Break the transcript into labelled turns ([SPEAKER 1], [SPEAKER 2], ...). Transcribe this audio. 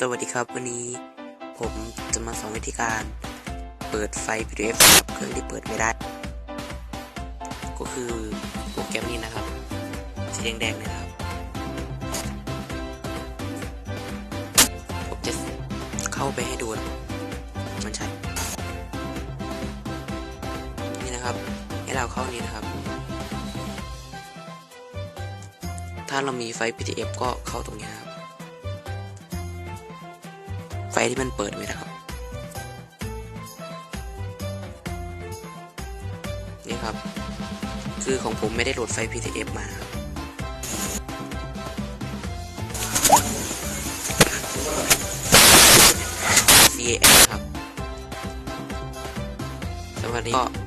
[SPEAKER 1] สวัสดีครับวันนี้ผมจะมาสอนวิธีการ เปิดไฟ PDF สำหรับเครื่องที่เปิดไม่ได้ ก็คือโปรแกรมนี้นะครับ สีแดงๆเนี่ยนะครับ ผมจะเข้าไปให้ดูนะมันใช่นี่นะครับ ให้เราเข้านี้นะครับ ถ้าเรามีไฟ PDF ก็เข้าตรงนี้นะครับ ไฟที่มันเปิดไว้นะครับ นี่ครับ คือของผมไม่ได้โหลดไฟ PTF มาครับ CAS ครับสวัสดีก็